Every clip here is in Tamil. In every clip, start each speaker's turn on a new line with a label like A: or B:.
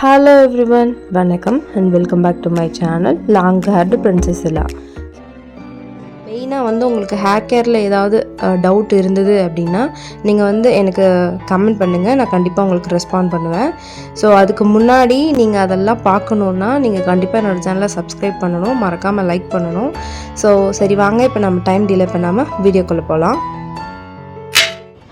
A: ஹலோ எவ்ரிவன் வணக்கம் and welcome back to my channel long haired princess இல்லா மெயினாக வந்து உங்களுக்கு ஹேர் கேரில் ஏதாவது டவுட் இருந்தது அப்படின்னா நீங்கள் வந்து எனக்கு கமெண்ட் பண்ணுங்கள் நான் கண்டிப்பாக உங்களுக்கு ரெஸ்பாண்ட் பண்ணுவேன். ஸோ அதுக்கு முன்னாடி நீங்கள் அதெல்லாம் பார்க்கணுன்னா நீங்கள் கண்டிப்பாக என்னோடய சேனலை சப்ஸ்கிரைப் பண்ணணும் மறக்காமல் லைக் பண்ணணும். ஸோ சரி வாங்க இப்போ நம்ம டைம் டிலே பண்ணாமல் வீடியோக்குள்ளே போகலாம்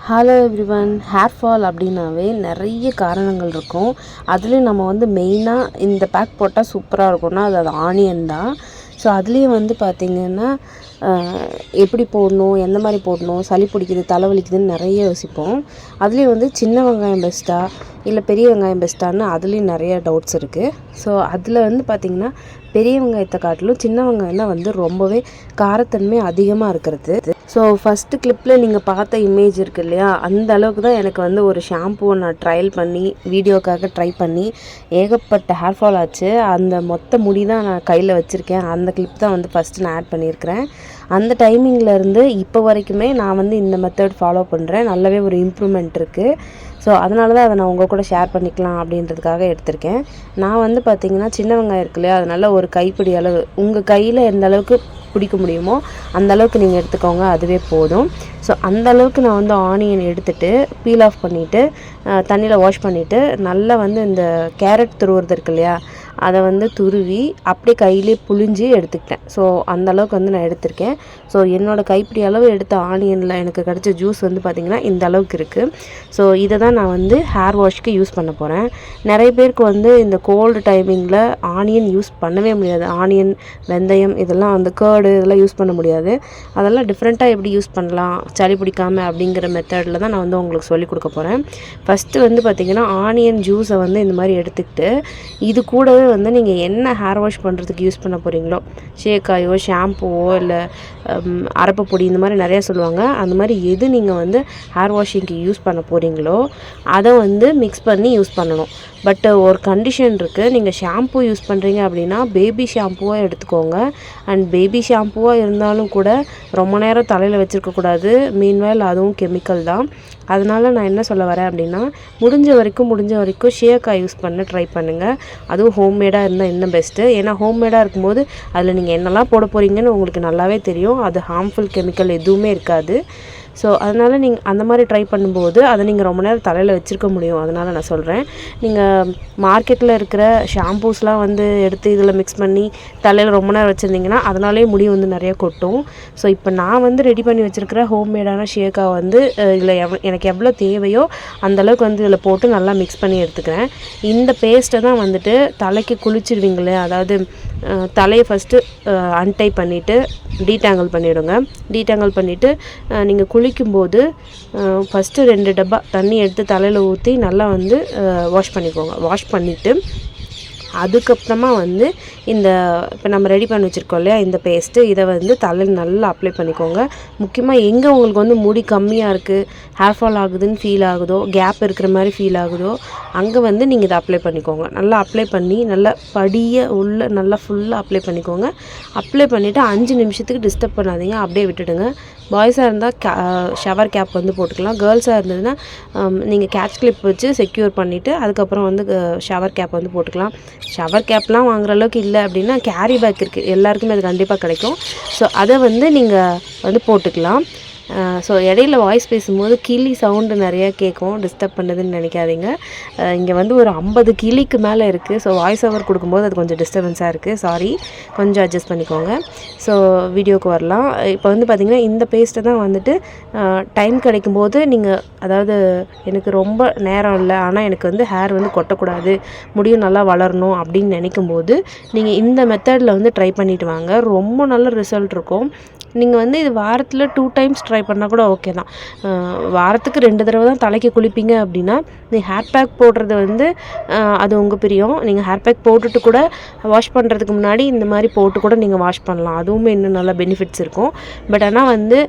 B: ஹலோ எவ்ரிவன் ஹேர் ஃபால் அப்படின்னாவே நிறைய காரணங்கள் இருக்கும். அதுலேயும் நம்ம வந்து மெயினாக இந்த பேக் போட்டால் சூப்பராக இருக்கும்னா அது அது ஆனியன் தான். ஸோ அதுலேயும் வந்து பார்த்திங்கன்னா எப்படி போடணும் எந்த மாதிரி போடணும் சளி பிடிக்குது தலைவலிக்குதுன்னு நிறைய யோசிப்போம். அதுலேயும் வந்து சின்ன வெங்காயம் பெஸ்ட்டா இல்லை பெரிய வெங்காயம் பெஸ்ட்டான்னு அதுலேயும் நிறைய டவுட்ஸ் இருக்குது ஸோ அதில் வந்து பார்த்திங்கன்னா பெரிய வெங்காயத்தை காட்டிலும் சின்ன வெங்காயம் தான் வந்து ரொம்பவே காரத்தன்மை அதிகமாக இருக்கிறது. ஸோ ஃபஸ்ட்டு கிளிப்பில் நீங்கள் பார்த்த இமேஜ் இருக்கு இல்லையா? அந்த அளவுக்கு தான் எனக்கு வந்து ஒரு ஷாம்புவை நான் ட்ரையல் பண்ணி வீடியோக்காக ட்ரை பண்ணி ஏகப்பட்ட ஹேர் ஃபால் ஆச்சு. அந்த மொத்த முடி தான் நான் கையில் வச்சுருக்கேன். அந்த கிளிப் தான் வந்து ஃபஸ்ட்டு நான் ஆட் பண்ணியிருக்கிறேன் அந்த டைமிங்கில் இருந்து இப்போ வரைக்குமே நான் வந்து இந்த மெத்தட் ஃபாலோ பண்ணுறேன் நல்லாவே ஒரு இம்ப்ரூவ்மெண்ட் இருக்குது ஸோ அதனால தான் அதை நான் உங்கள் கூட ஷேர் பண்ணிக்கலாம் அப்படின்றதுக்காக எடுத்திருக்கேன். நான் வந்து பார்த்திங்கன்னா சின்ன வெங்காயம் இருக்கு இல்லையா? அதனால ஒரு கைப்பிடி அளவு உங்கள் கையில் எந்த அளவுக்கு பிடிக்க முடியுமோ அந்த அளவுக்கு நீங்கள் எடுத்துக்கோங்க. அது அதுவே போதும். ஸோ அந்த அளவுக்கு நான் வந்து ஆனியன் எடுத்துட்டு பீல் ஆஃப் பண்ணிவிட்டு தண்ணியில் வாஷ் பண்ணிவிட்டு நல்லா வந்து இந்த கேரட் துருவுறது இருக்கு இல்லையா அதை வந்து துருவி அப்படியே கையிலே புழிஞ்சு எடுத்துக்கிட்டேன். ஸோ அந்த அளவுக்கு வந்து நான் எடுத்திருக்கேன். ஸோ என்னோடய கைப்பிடி அளவு எடுத்த ஆனியனில் எனக்கு கிடைச்ச ஜூஸ் வந்து பார்த்திங்கன்னா இந்த அளவுக்கு இருக்குது ஸோ இதை தான் நான் வந்து ஹேர் வாஷ்க்கு யூஸ் பண்ண போகிறேன் நிறைய பேருக்கு வந்து இந்த கோல்டு டைமிங்கில் ஆனியன் யூஸ் பண்ணவே முடியாது. ஆனியன் வெந்தயம் இதெல்லாம் வந்து கேர்டு இதெல்லாம் யூஸ் பண்ண முடியாது. அதெல்லாம் டிஃப்ரெண்ட்டாக எப்படி யூஸ் பண்ணலாம் சளி பிடிக்காம அப்படிங்கிற மெத்தடில் தான் நான் வந்து உங்களுக்கு சொல்லிக் கொடுக்க போகிறேன் ஃபஸ்ட்டு வந்து பார்த்திங்கன்னா ஆனியன் ஜூஸை வந்து இந்த மாதிரி எடுத்துக்கிட்டு இது கூடவே வந்து நீங்கள் என்ன ஹேர் வாஷ் பண்ணுறதுக்கு யூஸ் பண்ண போகிறீங்களோ ஷேக்காயோ ஷாம்புவோ இல்லை அரப்பு பொடி இந்த மாதிரி நிறையா சொல்லுவாங்க. அந்த மாதிரி எது நீங்கள் வந்து ஹேர் வாஷிங்க்கு யூஸ் பண்ண போகிறீங்களோ அதை வந்து மிக்ஸ் பண்ணி யூஸ் பண்ணணும். பட் ஒரு கண்டிஷன் இருக்குது நீங்கள் ஷாம்பு யூஸ் பண்ணுறீங்க அப்படின்னா பேபி ஷாம்புவாக எடுத்துக்கோங்க. அண்ட் பேபி ஷாம்புவாக இருந்தாலும் கூட ரொம்ப நேரம் தலையில் வச்சுருக்கக்கூடாது மீன்வேல் அதுவும் கெமிக்கல் தான். அதனால் நான் என்ன சொல்ல வரேன் அப்படின்னா முடிஞ்ச வரைக்கும் முடிஞ்ச வரைக்கும் ஷேக்காய் யூஸ் பண்ண ட்ரை பண்ணுங்கள் அதுவும் ஹோம்மேடாக இருந்தால் இன்னும் பெஸ்ட்டு ஏன்னா ஹோம்மேடாக இருக்கும்போது அதில் நீங்கள் என்னெல்லாம் போட போகிறீங்கன்னு உங்களுக்கு நல்லாவே தெரியும். அது ஹார்ம்ஃபுல் கெமிக்கல் எதுவுமே இருக்காது. ஸோ அதனால் நீங்கள் அந்த மாதிரி ட்ரை பண்ணும்போது அதை நீங்கள் ரொம்ப நேரம் தலையில் வச்சுருக்க முடியும். அதனால் நான் சொல்கிறேன் நீங்கள் மார்க்கெட்டில் இருக்கிற ஷாம்பூஸ்லாம் வந்து எடுத்து இதில் மிக்ஸ் பண்ணி தலையில் ரொம்ப நேரம் வச்சுருந்தீங்கன்னா அதனாலேயே முடி வந்து நிறைய கொட்டும். ஸோ இப்போ நான் வந்து ரெடி பண்ணி வச்சுருக்கிற ஹோம்மேடான ஷேக்கா வந்து இதில் எவ் எனக்கு எவ்வளோ தேவையோ அந்தளவுக்கு வந்து இதில் போட்டு நல்லா மிக்ஸ் பண்ணி எடுத்துக்கிறேன். இந்த பேஸ்ட்டை தான் வந்துட்டு தலைக்கு குளிச்சிடுவீங்களே அதாவது தலையை ஃபஸ்ட்டு அன்டை பண்ணிவிட்டு டீடாங்கிள் பண்ணிவிடுங்க டீடாங்கிள் பண்ணிவிட்டு நீங்கள் குளிக்கும்போது ஃபஸ்ட்டு ரெண்டு டப்பா தண்ணி எடுத்து தலையில் ஊற்றி நல்லா வந்து வாஷ் பண்ணிக்கோங்க. வாஷ் பண்ணிவிட்டு அதுக்கப்புறமா வந்து இந்த இப்போ நம்ம ரெடி பண்ணி வச்சுருக்கோம் இல்லையா இந்த பேஸ்ட்டு இதை வந்து தலையில் நல்லா அப்ளை பண்ணிக்கோங்க. முக்கியமாக எங்கே உங்களுக்கு வந்து முடி கம்மியாக இருக்குது ஹேர் ஃபால் ஆகுதுன்னு ஃபீல் ஆகுதோ கேப் இருக்கிற மாதிரி ஃபீல் ஆகுதோ அங்கே வந்து நீங்கள் இதை அப்ளை பண்ணிக்கோங்க. நல்லா அப்ளை பண்ணி நல்லா படிய உள்ள நல்லா ஃபுல்லாக அப்ளை பண்ணிக்கோங்க. அப்ளை பண்ணிவிட்டு அஞ்சு நிமிஷத்துக்கு டிஸ்டர்ப் பண்ணாதீங்க அப்படியே விட்டுடுங்க. பாய்ஸாக இருந்தால் கே ஷவர் கேப் வந்து போட்டுக்கலாம். கேர்ள்ஸாக இருந்ததுன்னா நீங்கள் கேட்ச் கிளிப் வச்சு செக்யூர் பண்ணிவிட்டு அதுக்கப்புறம் வந்து ஷவர் கேப் வந்து போட்டுக்கலாம். ஷவர் கேப்லாம் வாங்குற அளவுக்கு இல்லை அப்படின்னா கேரி பேக் இருக்குது எல்லாருக்குமே அது கண்டிப்பாக கிடைக்கும். ஸோ அதை வந்து நீங்கள் வந்து போட்டுக்கலாம். ஸோ இடையில வாய்ஸ் பேசும்போது கிளி சவுண்டு நிறையா கேட்கும் டிஸ்டர்ப் பண்ணுதுன்னு நினைக்காதீங்க. இங்கே வந்து ஒரு ஐம்பது கிளிக்கு மேலே இருக்குது ஸோ வாய்ஸ் ஓவர் கொடுக்கும்போது அது கொஞ்சம் டிஸ்டர்பன்ஸாக இருக்குது சாரி கொஞ்சம் அட்ஜஸ்ட் பண்ணிக்கோங்க. ஸோ வீடியோக்கு வரலாம். இப்போ வந்து பார்த்திங்கன்னா இந்த பேஸ்ட்டை தான் வந்துட்டு டைம் கிடைக்கும்போது நீங்கள் அதாவது எனக்கு ரொம்ப நேரம் இல்லை ஆனால் எனக்கு வந்து ஹேர் வந்து கொட்டக்கூடாது முடியும் நல்லா வளரணும் அப்படின்னு நினைக்கும் போது நீங்கள் இந்த மெத்தடில் வந்து ட்ரை பண்ணிவிட்டு வாங்க. ரொம்ப நல்ல ரிசல்ட் இருக்கும். நீங்கள் வந்து இது வாரத்தில் டூ டைம்ஸ் ட்ரை பண்ணால் கூட ஓகே தான். வாரத்துக்கு ரெண்டு தடவை தான் தலைக்கு குளிப்பீங்க அப்படின்னா நீ ஹேர் பேக் போடுறது வந்து அது உங்கள் பிரியம். நீங்கள் ஹேர் பேக் போட்டுட்டு கூட வாஷ் பண்ணுறதுக்கு முன்னாடி இந்த மாதிரி போட்டு கூட நீங்கள் வாஷ் பண்ணலாம். அதுவுமே இன்னும் நல்லா பெனிஃபிட்ஸ் இருக்கும். பட் ஆனால் வந்து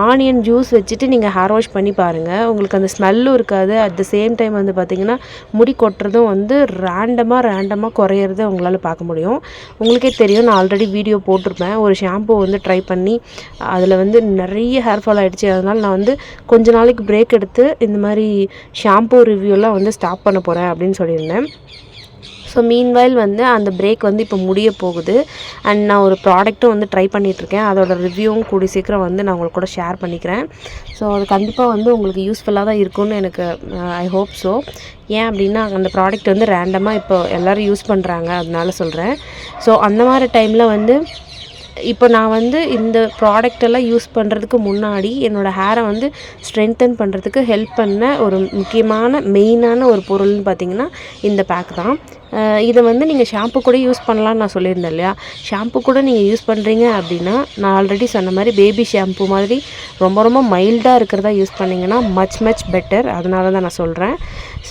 B: ஆனியன் ஜூஸ் வச்சுட்டு நீங்கள் ஹேர் வாஷ் பண்ணி பாருங்கள் உங்களுக்கு அந்த ஸ்மெல்லும் இருக்காது. அட் த சேம் டைம் வந்து பார்த்திங்கன்னா முடி கொட்டுறதும் வந்து ரேண்டமாக ரேண்டமாக குறையிறத உங்களால் பார்க்க முடியும். உங்களுக்கே தெரியும் நான் ஆல்ரெடி வீடியோ போட்டிருப்பேன். ஒரு ஷாம்பு வந்து ட்ரை பண்ணி அதில் வந்து நிறைய ஹேர் ஃபால் ஆகிடுச்சு அதனால் நான் வந்து கொஞ்ச நாளைக்கு பிரேக் எடுத்து இந்த மாதிரி ஷாம்பு ரிவ்யூலாம் வந்து ஸ்டாப் பண்ண போகிறேன் அப்படின்னு சொல்லியிருந்தேன். ஸோ மீன்வைல் வந்து அந்த பிரேக் வந்து இப்போ முடிய போகுது. அண்ட் நான் ஒரு ப்ராடக்ட்டும் வந்து ட்ரை பண்ணிகிட்ருக்கேன் அதோட ரிவ்யூவும் கூடி சீக்கிரம் வந்து நான் உங்களுக்கு கூட ஷேர் பண்ணிக்கிறேன். ஸோ அது கண்டிப்பாக வந்து உங்களுக்கு யூஸ்ஃபுல்லாக தான் இருக்கும்னு எனக்கு ஐ ஹோப் ஸோ ஏன் அப்படின்னா அந்த ப்ராடக்ட் வந்து ரேண்டமாக இப்போ எல்லோரும் யூஸ் பண்ணுறாங்க அதனால சொல்கிறேன் ஸோ அந்த மாதிரி டைமில் வந்து இப்போ நான் வந்து இந்த ப்ராடக்டெல்லாம் யூஸ் பண்ணுறதுக்கு முன்னாடி என்னோடய ஹேரை வந்து ஸ்ட்ரென்தன் பண்ணுறதுக்கு ஹெல்ப் பண்ண ஒரு முக்கியமான மெயினான ஒரு பொருள்னு பார்த்தீங்கன்னா இந்த பேக் தான். இதை வந்து நீங்கள் ஷாம்பு கூட யூஸ் பண்ணலாம்னு நான் சொல்லியிருந்தேன் இல்லையா? ஷாம்பு கூட நீங்கள் யூஸ் பண்ணுறீங்க அப்படின்னா நான் ஆல்ரெடி சொன்ன மாதிரி பேபி ஷாம்பு மாதிரி ரொம்ப ரொம்ப மைல்டாக இருக்கிறதா யூஸ் பண்ணிங்கன்னா மச் மச் பெட்டர் அதனால தான் நான் சொல்கிறேன்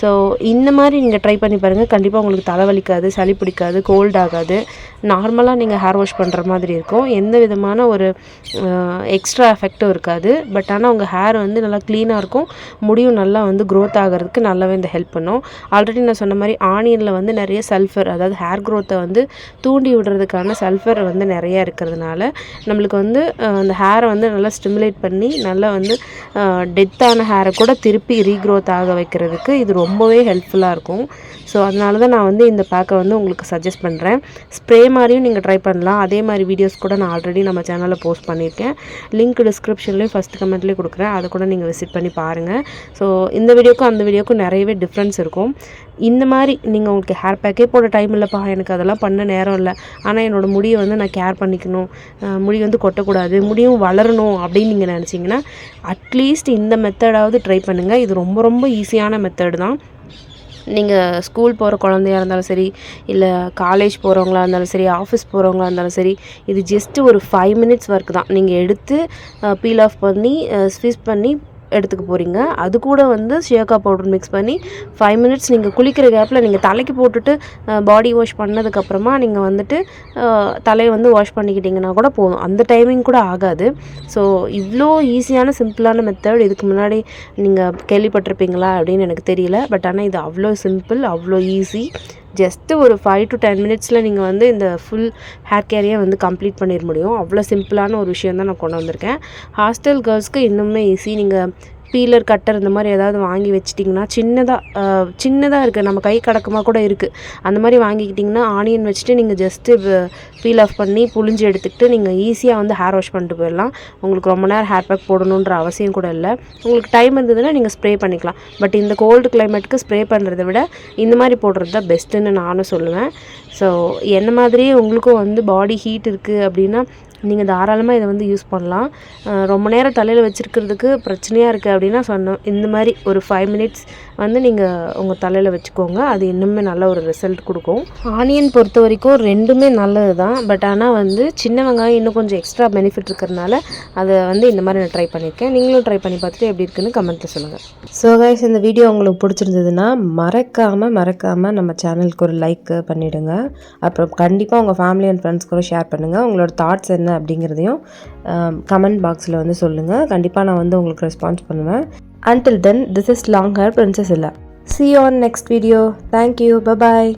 B: ஸோ இந்த மாதிரி நீங்கள் ட்ரை பண்ணி பாருங்கள் கண்டிப்பாக உங்களுக்கு தலைவலிக்காது சளி பிடிக்காது கோல்ட் ஆகாது. நார்மலாக நீங்கள் ஹேர் வாஷ் பண்ணுற மாதிரி இருக்கும். எந்த விதமான ஒரு எக்ஸ்ட்ரா எஃபெக்ட்டும் இருக்காது. பட் ஆனால் உங்கள் ஹேர் வந்து நல்லா க்ளீனாக இருக்கும். முடியும் நல்லா வந்து க்ரோத் ஆகிறதுக்கு நல்லாவே இந்த ஹெல்ப் பண்ணும். ஆல்ரெடி நான் சொன்ன மாதிரி ஆனியனில் வந்து நிறைய நிறைய சல்ஃபர் அதாவது ஹேர் க்ரோத்தை வந்து தூண்டி விடுறதுக்கான சல்ஃபர் வந்து நிறைய இருக்கிறதுனால நம்மளுக்கு வந்து அந்த ஹேரை வந்து நல்லா ஸ்டிமுலேட் பண்ணி நல்லா வந்து டெத்தான ஹேரை கூட திருப்பி ரீக்ரோத் ஆக வைக்கிறதுக்கு இது ரொம்பவே ஹெல்ப்ஃபுல்லாக இருக்கும். ஸோ அதனால தான் நான் வந்து இந்த பேக்கை வந்து உங்களுக்கு சஜஸ்ட் பண்ணுறேன் ஸ்ப்ரே மாதிரியும் நீங்கள் ட்ரை பண்ணலாம். அதே மாதிரி வீடியோஸ் கூட நான் ஆல்ரெடி நம்ம சேனலில் போஸ்ட் பண்ணியிருக்கேன். லிங்க் டிஸ்கிரிப்ஷன்லேயும் ஃபஸ்ட் கமெண்ட்லேயும் கொடுக்குறேன். அதை கூட நீங்கள் விசிட் பண்ணி பாருங்கள் ஸோ இந்த வீடியோக்கும் அந்த வீடியோக்கும் நிறையவே டிஃப்ரென்ஸ் இருக்கும். இந்த மாதிரி நீங்கள் உங்களுக்கு ஹேர் பேக்கே போட டைம் இல்லைப்பா. எனக்கு அதெல்லாம் பண்ண நேரம் இல்லை. ஆனால் என்னோடய முடியை வந்து நான் கேர் பண்ணிக்கணும். முடி வந்து கொட்டக்கூடாது. முடியும் வளரணும் அப்படின்னு நீங்கள் நினச்சிங்கன்னா அட்லீஸ்ட் இந்த மெத்தடாவது ட்ரை பண்ணுங்கள் இது ரொம்ப ரொம்ப ஈஸியான மெத்தடு தான். நீங்கள் ஸ்கூல் போகிற குழந்தையா இருந்தாலும் சரி இல்லை காலேஜ் போகிறவங்களா இருந்தாலும் சரி ஆஃபீஸ் போகிறவங்களா இருந்தாலும் சரி இது ஜஸ்ட்டு ஒரு ஃபைவ் மினிட்ஸ் ஒர்க் தான். நீங்கள் எடுத்து பீல் ஆஃப் பண்ணி ஸ்விஸ் பண்ணி எடுத்துக்க போகிறீங்க அது கூட வந்து ஷியக்கா பவுடர் மிக்ஸ் பண்ணி ஃபைவ் மினிட்ஸ் நீங்கள் குளிக்கிற கேப்பில் நீங்கள் தலைக்கு போட்டுட்டு பாடி வாஷ் பண்ணதுக்கப்புறமா நீங்கள் வந்துட்டு தலையை வந்து வாஷ் பண்ணிக்கிட்டிங்கன்னா கூட போதும். அந்த டைமிங் கூட ஆகாது. ஸோ இவ்வளோ ஈஸியான சிம்பிளான மெத்தட் இதுக்கு முன்னாடி நீங்கள் கேள்விப்பட்டிருப்பீங்களா அப்படின்னு எனக்கு தெரியல. பட் ஆனால் இது அவ்வளோ சிம்பிள் அவ்வளோ ஈஸி ஜஸ்ட்டு ஒரு ஃபைவ் டு டென் மினிட்ஸில் நீங்கள் வந்து இந்த ஃபுல் ஹேர் கேரையே வந்து கம்ப்ளீட் பண்ணிட முடியும். அவ்வளோ சிம்பிளான ஒரு விஷயம் தான் நான் கொண்டு வந்திருக்கேன். ஹாஸ்டல் கேர்ள்ஸ்க்கு இன்னுமே ஈஸி நீங்கள் பீலர் கட்டர் இந்த மாதிரி ஏதாவது வாங்கி வச்சிட்டிங்கன்னா சின்னதாக சின்னதாக இருக்குது நம்ம கை கடக்கமாக கூட இருக்குது அந்த மாதிரி வாங்கிக்கிட்டிங்கன்னா ஆனியன் வச்சுட்டு நீங்கள் ஜஸ்ட்டு பீல் ஆஃப் பண்ணி புழிஞ்சு எடுத்துக்கிட்டு நீங்கள் ஈஸியாக வந்து ஹேர் வாஷ் பண்ணிட்டு போயிடலாம். உங்களுக்கு ரொம்ப நேரம் ஹேர் பேக் போடணுன்ற அவசியம் கூட இல்லை. உங்களுக்கு டைம் இருந்ததுன்னா நீங்கள் ஸ்ப்ரே பண்ணிக்கலாம். பட் இந்த கோல்டு கிளைமேட்டுக்கு ஸ்ப்ரே பண்ணுறத விட இந்த மாதிரி போடுறது தான் பெஸ்ட்டுன்னு நானும் சொல்லுவேன். ஸோ என்ன மாதிரியே உங்களுக்கும் வந்து பாடி ஹீட் இருக்குது அப்படின்னா நீங்கள் தாராளமாக இதை வந்து யூஸ் பண்ணலாம். ரொம்ப நேரம் தலையில் வச்சுருக்கிறதுக்கு பிரச்சனையாக இருக்குது அப்படின்னா சொன்னோம் இந்த மாதிரி ஒரு ஃபைவ் மினிட்ஸ் வந்து நீங்கள் உங்கள் தலையில் வச்சுக்கோங்க. அது இன்னுமே நல்ல ஒரு ரிசல்ட் கொடுக்கும். ஆனியன் பொறுத்த வரைக்கும் ரெண்டுமே நல்லது தான் பட் ஆனால் வந்து சின்ன வெங்காயம் இன்னும் கொஞ்சம் எக்ஸ்ட்ரா பெனிஃபிட் இருக்கிறதுனால அதை வந்து இந்த மாதிரி நான் ட்ரை பண்ணியிருக்கேன். நீங்களும் ட்ரை பண்ணி பார்த்துட்டு எப்படி இருக்குன்னு கமெண்ட்டில் சொல்லுங்கள்
A: ஸோ கைஸ் இந்த வீடியோ உங்களுக்கு பிடிச்சிருந்ததுன்னா மறக்காமல் மறக்காமல் நம்ம சேனலுக்கு ஒரு லைக் பண்ணிவிடுங்க அப்புறம் கண்டிப்பாக உங்கள் ஃபேமிலி அண்ட் ஃப்ரெண்ட்ஸ் கூட ஷேர் பண்ணுங்கள் உங்களோட தாட்ஸ் என்ன அப்படிங்கிறதையும் கமெண்ட் பாக்ஸில் வந்து சொல்லுங்கள் கண்டிப்பாக நான் வந்து உங்களுக்கு ரெஸ்பான்ஸ் பண்ணுவேன். Until then this is long hair princess இல்லை see on next video thank you bye bye